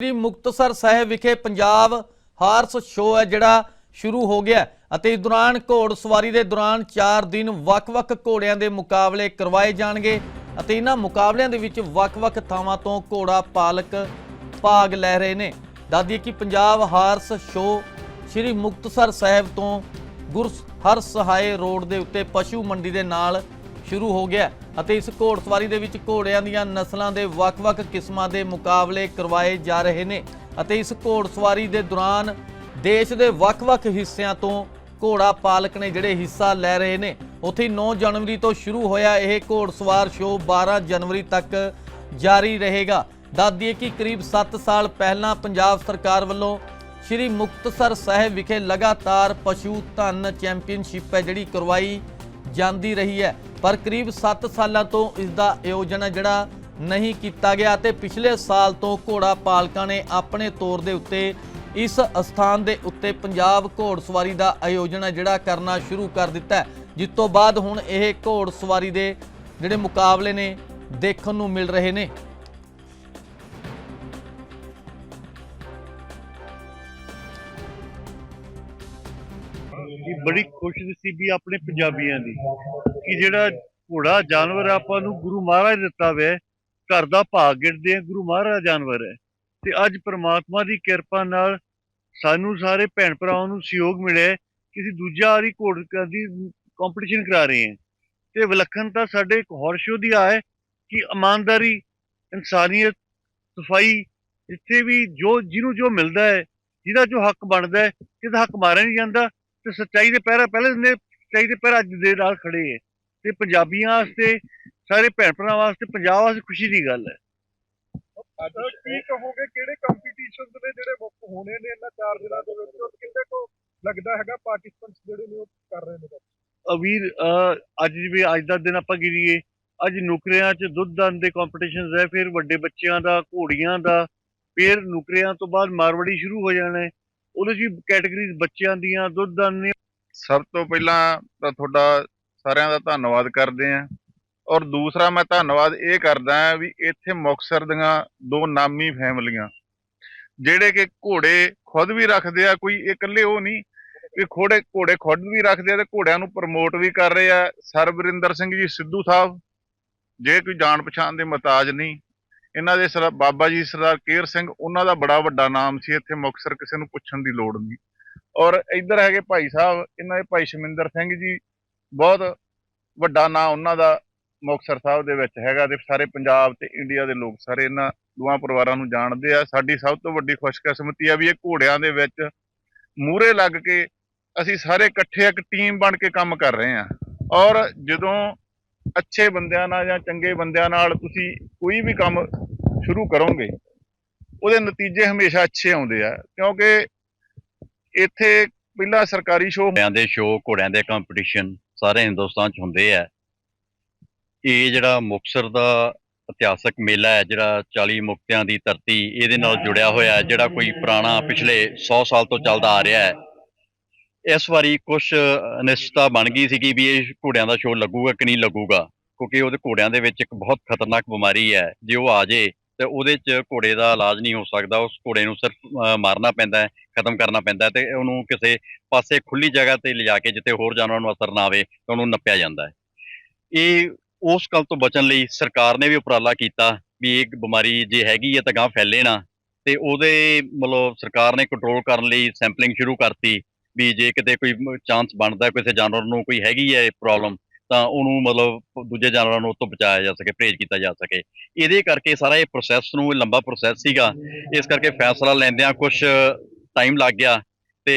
ਸ੍ਰੀ ਮੁਕਤਸਰ ਸਾਹਿਬ ਵਿਖੇ Punjab horse show ਹੈ, ਜਿਹੜਾ ਸ਼ੁਰੂ ਹੋ ਗਿਆ ਅਤੇ ਇਸ ਦੌਰਾਨ ਘੋੜ ਸਵਾਰੀ ਦੇ ਦੌਰਾਨ 4 ਦਿਨ ਵੱਖ-ਵੱਖ ਘੋੜਿਆਂ ਦੇ ਮੁਕਾਬਲੇ ਕਰਵਾਏ ਜਾਣਗੇ ਅਤੇ ਇਹਨਾਂ ਮੁਕਾਬਲਿਆਂ ਦੇ ਵਿੱਚ ਵੱਖ-ਵੱਖ ਥਾਵਾਂ ਤੋਂ ਘੋੜਾ ਪਾਲਕ ਭਾਗ ਲੈ ਰਹੇ ਨੇ। ਦੱਸਦੀਏ ਕਿ ਪੰਜਾਬ ਹਾਰਸ ਸ਼ੋਅ ਸ੍ਰੀ ਮੁਕਤਸਰ ਸਾਹਿਬ ਤੋਂ ਗੁਰ ਹਰ ਸਹਾਏ ਰੋਡ ਦੇ ਉੱਤੇ ਪਸ਼ੂ ਮੰਡੀ ਦੇ ਨਾਲ ਸ਼ੁਰੂ ਹੋ ਗਿਆ ਅਤੇ ਇਸ ਘੋੜਸਵਾਰੀ ਦੇ ਵਿੱਚ ਘੋੜਿਆਂ ਦੀਆਂ ਨਸਲਾਂ ਦੇ ਵੱਖ-ਵੱਖ ਕਿਸਮਾਂ ਦੇ ਮੁਕਾਬਲੇ ਕਰਵਾਏ ਜਾ ਰਹੇ ਨੇ ਅਤੇ ਇਸ ਘੋੜਸਵਾਰੀ ਦੇ ਦੌਰਾਨ ਦੇਸ਼ ਦੇ ਵੱਖ-ਵੱਖ ਹਿੱਸਿਆਂ ਤੋਂ ਘੋੜਾ ਪਾਲਕ ਨੇ ਜਿਹੜੇ ਹਿੱਸਾ ਲੈ ਰਹੇ ਨੇ। ਉੱਥੇ ਹੀ 9 ਜਨਵਰੀ ਤੋਂ ਸ਼ੁਰੂ ਹੋਇਆ ਇਹ ਘੋੜਸਵਾਰ ਸ਼ੋਅ 12 ਜਨਵਰੀ ਤੱਕ ਜਾਰੀ ਰਹੇਗਾ। ਦੱਸ ਦਈਏ ਕਿ ਕਰੀਬ 7 ਸਾਲ ਪਹਿਲਾਂ ਪੰਜਾਬ ਸਰਕਾਰ ਵੱਲੋਂ ਸ਼੍ਰੀ ਮੁਕਤਸਰ ਸਾਹਿਬ ਵਿਖੇ ਲਗਾਤਾਰ ਪਸ਼ੂ ਧਨ ਚੈਂਪੀਅਨਸ਼ਿਪ ਹੈ ਜਿਹੜੀ ਕਰਵਾਈ ਜਾਂਦੀ ਰਹੀ ਹੈ। ਪਰ ਕਰੀਬ 7 ਸਾਲਾਂ ਤੋਂ ਇਸ ਦਾ ਆਯੋਜਨ ਹੈ ਜਿਹੜਾ ਨਹੀਂ ਕੀਤਾ ਗਿਆ ਤੇ ਪਿਛਲੇ ਸਾਲ ਤੋਂ ਘੋੜਾ ਪਾਲਕਾਂ ਨੇ ਆਪਣੇ ਤੌਰ ਦੇ ਉੱਤੇ ਇਸ ਅਸਥਾਨ ਦੇ ਉੱਤੇ ਪੰਜਾਬ ਘੋੜਸਵਾਰੀ ਦਾ ਆਯੋਜਨ ਹੈ ਜਿਹੜਾ ਕਰਨਾ ਸ਼ੁਰੂ ਕਰ ਦਿੱਤਾ ਜਿਸ ਤੋਂ ਬਾਅਦ ਹੁਣ ਇਹ ਘੋੜਸਵਾਰੀ ਦੇ ਜਿਹੜੇ ਮੁਕਾਬਲੇ ਨੇ ਦੇਖਣ ਨੂੰ ਮਿਲ ਰਹੇ ਨੇ। ਬੜੀ ਖੁਸ਼ਨਸੀਬੀ ਆਪਣੇ ਪੰਜਾਬੀਆਂ ਦੀ ਕਿ ਜਿਹੜਾ ਘੋੜਾ ਜਾਨਵਰ ਆਪਾਂ ਨੂੰ ਗੁਰੂ ਮਹਾਰਾਜ ਦਿੱਤਾ ਵੇ, ਘਰ ਦਾ ਭਾਗ ਗਿਣਦੇ ਆ, ਗੁਰੂ ਮਹਾਰਾਜ ਜਾਨਵਰ ਹੈ। ਤੇ ਅੱਜ ਪ੍ਰਮਾਤਮਾ ਦੀ ਕਿਰਪਾ ਨਾਲ ਸਾਨੂੰ ਸਾਰੇ ਭੈਣ ਭਰਾਵਾਂ ਨੂੰ ਸਹਿਯੋਗ ਮਿਲਿਆ ਹੈ ਕਿ ਅਸੀਂ ਦੂਜਾ ਵਾਰੀ ਘੋੜ ਦੀ ਕੰਪੀਟੀਸ਼ਨ ਕਰਾ ਰਹੇ ਹਾਂ। ਤੇ ਵਿਲੱਖਣਤਾ ਸਾਡੇ ਇੱਕ ਹੋਰ ਸ਼ੋਅ ਦੀ ਆ ਹੈ ਕਿ ਇਮਾਨਦਾਰੀ, ਇਨਸਾਨੀਅਤ, ਸਫ਼ਾਈ, ਜਿੱਥੇ ਵੀ ਜੋ, ਜਿਹਨੂੰ ਜੋ ਮਿਲਦਾ ਹੈ, ਜਿਹਦਾ ਜੋ ਹੱਕ ਬਣਦਾ ਹੈ, ਜਿਹਦਾ ਹੱਕ ਮਾਰਿਆ ਨਹੀਂ ਜਾਂਦਾ ਤੇ ਸੱਚਾਈ ਦੇ ਪਹਿਰਾ ਪਹਿਲੇ ਦਿਨ ਦੇ ਸੱਚਾਈ ਦੇ ਪਹਿਰਾ ਅੱਜ ਦੇ ਨਾਲ ਖੜੇ ਹੈ। ਤੇ ਪੰਜਾਬੀਆਂ ਵਾਸਤੇ ਸਾਰੇ ਭੈਣ ਭਰਾਵਾਂ ਵਾਸਤੇ ਪੰਜਾਬ ਵਾਸਤੇ ਖੁਸ਼ੀ ਦੀ ਗੱਲ ਹੈ। ਅੱਜ ਕੀ ਕਹੋਗੇ? ਕਿਹੜੇ ਕੰਪੀਟੀਸ਼ਨਸ ਨੇ ਜਿਹੜੇ ਮੁੱਖ ਹੋਣੇ ਨੇ ਇਹਨਾਂ ਚਾਰ ਦਿਨਾਂ ਦੇ ਵਿੱਚ? ਔਰ ਕਿੰਨੇ ਕੋ ਲੱਗਦਾ ਹੈਗਾ ਪਾਰਟਿਸਪੈਂਟਸ ਜਿਹੜੇ ਨੇ ਉਹ ਕਰ ਰਹੇ ਨੇ ਅਵੀਰ ਅੱਜ ਵੀ ਅੱਜ ਦਾ ਦਿਨ ਆਪਾਂ ਗਿਰੀਏ ਅੱਜ ਨੁਕਰਿਆਂ 'ਚ ਦੁੱਧ ਦਾਨ ਦੇ ਕੰਪੀਟੀਸ਼ਨਸ ਹੈ ਫਿਰ ਵੱਡੇ ਬੱਚਿਆਂ ਦਾ ਘੋੜੀਆਂ ਦਾ ਫਿਰ ਨੁਕਰਿਆਂ ਤੋਂ ਬਾਅਦ ਮਾਰਵੜੀ ਸ਼ੁਰੂ ਹੋ ਜਾਣਾ ਹੈ। ਉਹਦੇ 'ਚ ਵੀ ਕੈਟਾਗਰੀਜ਼ ਬੱਚਿਆਂ ਦੀਆਂ, ਦੁੱਧ ਦੀਆਂ ਸਭ ਤੋਂ ਪਹਿਲਾਂ ਤਾਂ ਤੁਹਾਡਾ ਸਾਰਿਆਂ ਦਾ ਧੰਨਵਾਦ ਕਰਦੇ ਆਂ ਔਰ ਦੂਸਰਾ ਮੈਂ ਧੰਨਵਾਦ ਇਹ ਕਰਦਾ ਵੀ ਇੱਥੇ ਮੁਕਤਸਰ ਦੀਆਂ ਦੋ ਨਾਮੀ ਫੈਮਲੀਆਂ, ਜਿਹੜੇ ਕਿ ਘੋੜੇ ਖੁਦ ਵੀ ਰੱਖਦੇ ਆ, ਕੋਈ ਇਹ ਇਕੱਲੇ ਉਹ ਨਹੀਂ ਵੀ ਘੋੜੇ ਘੋੜੇ ਖੁਦ ਵੀ ਰੱਖਦੇ ਆ ਤੇ ਘੋੜਿਆਂ ਨੂੰ ਪ੍ਰਮੋਟ ਵੀ ਕਰ ਰਹੇ ਆ। ਸਰਬਰਿੰਦਰ ਸਿੰਘ ਜੀ ਸਿੱਧੂ ਸਾਹਿਬ, ਜੇ ਕੋਈ ਜਾਣ ਪਛਾਣ ਦੇ ਮਤਾਜ ਨਹੀਂ ਇਹਨਾਂ ਦੇ ਸਰ ਬਾਬਾ ਜੀ ਸਰਦਾਰ ਕੇਰ ਸਿੰਘ, ਉਹਨਾਂ ਦਾ ਬੜਾ ਵੱਡਾ ਨਾਮ ਸੀ, ਇੱਥੇ ਮੁਕਤਸਰ ਕਿਸੇ ਨੂੰ ਪੁੱਛਣ ਦੀ ਲੋੜ ਨਹੀਂ। ਔਰ ਇੱਧਰ ਹੈਗੇ ਭਾਈ ਸਾਹਿਬ, ਇਹਨਾਂ ਦੇ ਭਾਈ ਸ਼ਮਿੰਦਰ ਸਿੰਘ ਜੀ, ਬਹੁਤ ਵੱਡਾ ਨਾਂ ਉਹਨਾਂ ਦਾ ਮੁਕਤਸਰ ਸਾਹਿਬ ਦੇ ਵਿੱਚ ਹੈਗਾ ਤੇ ਸਾਰੇ ਪੰਜਾਬ ਤੇ ਇੰਡੀਆ ਦੇ ਲੋਕ ਸਾਰੇ ਇਹਨਾਂ ਦੋਵਾਂ ਪਰਿਵਾਰਾਂ ਨੂੰ ਜਾਣਦੇ ਆ। ਸਾਡੀ ਸਭ ਤੋਂ ਵੱਡੀ ਖੁਸ਼ਕਿਸਮਤੀ ਆ ਵੀ ਇਹ ਘੋੜਿਆਂ ਦੇ ਵਿੱਚ ਮੂਹਰੇ ਲੱਗ ਕੇ ਅਸੀਂ ਸਾਰੇ ਇਕੱਠੇ ਇੱਕ ਟੀਮ ਬਣ ਕੇ ਕੰਮ ਕਰ ਰਹੇ ਆ। ਔਰ ਜਦੋਂ ਅੱਛੇ ਬੰਦਿਆਂ ਨਾਲ ਜਾਂ ਚੰਗੇ ਬੰਦਿਆਂ ਨਾਲ ਤੁਸੀਂ ਕੋਈ ਵੀ ਕੰਮ ਸ਼ੁਰੂ ਕਰੋਗੇ, ਉਹਦੇ ਨਤੀਜੇ ਹਮੇਸ਼ਾ ਅੱਛੇ ਆਉਂਦੇ ਆ, ਕਿਉਂਕਿ ਇੱਥੇ ਪਹਿਲਾਂ ਸਰਕਾਰੀ ਸ਼ੋਅ ਘੋੜਿਆਂ ਦੇ ਸ਼ੋਅ ਘੋੜਿਆਂ ਦੇ ਕੰਪੀਟੀਸ਼ਨ ਸਾਰੇ ਹਿੰਦੁਸਤਾਨ 'ਚ ਹੁੰਦੇ ਆ। ਇਹ ਜਿਹੜਾ ਮੁਕਤਸਰ ਦਾ ਇਤਿਹਾਸਕ ਮੇਲਾ ਹੈ, ਜਿਹੜਾ 40 ਮੁਕਤਿਆਂ ਦੀ ਧਰਤੀ ਇਹਦੇ ਨਾਲ ਜੁੜਿਆ ਹੋਇਆ ਹੈ, ਜਿਹੜਾ ਕੋਈ ਪੁਰਾਣਾ ਪਿਛਲੇ 100 ਸਾਲ ਤੋਂ ਚੱਲਦਾ ਆ ਰਿਹਾ ਹੈ। ਇਸ ਵਾਰੀ ਕੁਝ ਅਨਿਸ਼ਚਿਤਤਾ ਬਣ ਗਈ ਸੀਗੀ ਵੀ ਇਹ ਘੋੜਿਆਂ ਦਾ ਸ਼ੋਅ ਲੱਗੂਗਾ ਕਿ ਨਹੀਂ ਲੱਗੂਗਾ, ਕਿਉਂਕਿ ਉਹਦੇ ਘੋੜਿਆਂ ਦੇ ਵਿੱਚ ਇੱਕ ਬਹੁਤ ਖਤਰਨਾਕ ਬਿਮਾਰੀ ਹੈ, ਜੇ ਉਹ ਆ ਜੇ ਤੇ ਉਹਦੇ 'ਚ ਘੋੜੇ ਦਾ ਇਲਾਜ ਨਹੀਂ ਹੋ ਸਕਦਾ, ਉਸ ਘੋੜੇ ਨੂੰ ਸਿਰਫ ਮਾਰਨਾ ਪੈਂਦਾ ਹੈ, ਖਤਮ ਕਰਨਾ ਪੈਂਦਾ ਹੈ ਤੇ ਉਹਨੂੰ ਕਿਸੇ ਪਾਸੇ ਖੁੱਲੀ ਜਗ੍ਹਾ ਤੇ ਲਿਜਾ ਕੇ ਜਿੱਥੇ ਹੋਰ ਜਾਨਵਰਾਂ ਨੂੰ ਅਸਰ ਨਾ ਆਵੇ ਤਾਂ ਉਹਨੂੰ ਨੱਪਿਆ ਜਾਂਦਾ ਹੈ। ਇਹ, ਉਸ ਗੱਲ ਤੋਂ ਬਚਣ ਲਈ ਸਰਕਾਰ ਨੇ ਵੀ ਉਪਰਾਲਾ ਕੀਤਾ ਵੀ ਇਹ ਬਿਮਾਰੀ ਜੇ ਹੈਗੀ ਹੈ ਤਾਂ ਗਾਂ ਫੈਲੇ ਨਾ ਤੇ ਉਹਦੇ ਮਤਲਬ ਸਰਕਾਰ ਨੇ ਕੰਟਰੋਲ ਕਰਨ ਲਈ ਸੈਂਪਲਿੰਗ ਸ਼ੁਰੂ ਕਰਤੀ ਵੀ ਜੇ ਕਿਤੇ ਕੋਈ ਚਾਂਸ ਬਣਦਾ ਕਿਸੇ ਜਾਨਵਰ ਨੂੰ ਕੋਈ ਹੈਗੀ ਹੈ ਪ੍ਰੋਬਲਮ ਤਾਂ ਉਹਨੂੰ ਮਤਲਬ ਦੂਜੇ ਜਾਨਵਰਾਂ ਨੂੰ ਉਹ ਤੋਂ ਬਚਾਇਆ ਜਾ ਸਕੇ, ਪਰਹੇਜ਼ ਕੀਤਾ ਜਾ ਸਕੇ। ਇਹਦੇ ਕਰਕੇ ਸਾਰਾ ਇਹ ਪ੍ਰੋਸੈਸ ਨੂੰ ਲੰਬਾ ਪ੍ਰੋਸੈਸ ਸੀਗਾ। ਇਸ ਕਰਕੇ ਫੈਸਲਾ ਲੈਂਦਿਆਂ ਕੁਝ ਟਾਈਮ ਲੱਗ ਗਿਆ।